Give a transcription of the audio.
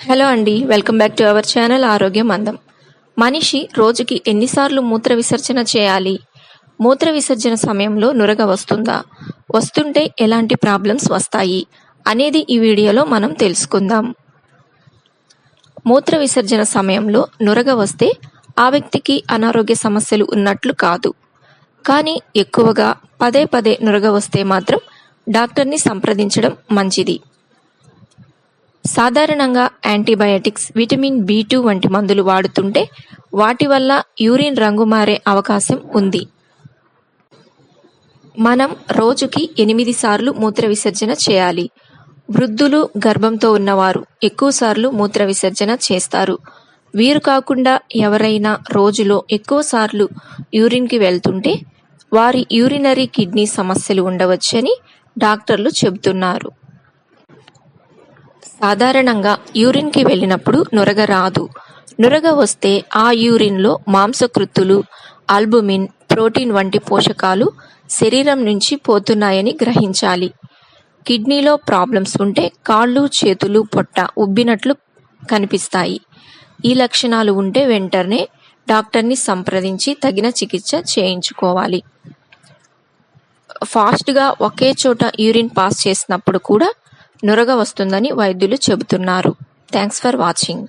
Hello అండి welcome back to our channel ఆరోగ్యం అందం మనిషి రోజుకి ఎన్నిసార్లు మూత్ర విసర్జన చేయాలి? మూత్ర విసర్జన సమయంలో నురగ వస్తుందా? వస్తుంటే ఎలాంటి ప్రాబ్లమ్స్ వస్తాయి? అనేది ఈ వీడియోలో మనం తెలుసుకుందాం. మూత్ర విసర్జన సమయంలో నురగ వస్తే ఆ వ్యక్తికి అనారోగ్య సమస్యలు ఉన్నట్లు కాదు. కానీ ఎక్కువగా పదే పదే నురగ వస్తే మాత్రం డాక్టర్ని సంప్రదించడం మంచిది. సాధారణంగా యాంటీబయాటిక్స్ విటమిన్ బి టూ వంటి మందులు వాడుతుంటే వాటి వల్ల యూరిన్ రంగు మారే అవకాశం ఉంది. మనం రోజుకి ఎనిమిది సార్లు మూత్ర విసర్జన చేయాలి. వృద్ధులు గర్భంతో ఉన్నవారు ఎక్కువ సార్లు మూత్ర విసర్జన చేస్తారు. వీరు కాకుండా ఎవరైనా రోజులో ఎక్కువ సార్లు యూరిన్కి వెళ్తుంటే వారి యూరినరీ కిడ్నీ సమస్యలు ఉండవచ్చని డాక్టర్లు చెబుతున్నారు. సాధారణంగా యూరిన్కి వెళ్ళినప్పుడు నురగ రాదు. నురగ వస్తే ఆ యూరిన్లో మాంసకృత్తులు ఆల్బుమిన్ ప్రోటీన్ వంటి పోషకాలు శరీరం నుంచి పోతున్నాయని గ్రహించాలి. కిడ్నీలో ప్రాబ్లమ్స్ ఉంటే కాళ్ళు చేతులు పొట్ట ఉబ్బినట్లు కనిపిస్తాయి. ఈ లక్షణాలు ఉంటే వెంటనే డాక్టర్ని సంప్రదించి తగిన చికిత్స చేయించుకోవాలి. ఫాస్ట్గా ఒకే చోట యూరిన్ పాస్ చేసినప్పుడు కూడా నురగ వస్తుందని వైద్యులు చెబుతున్నారు. Thanks for watching.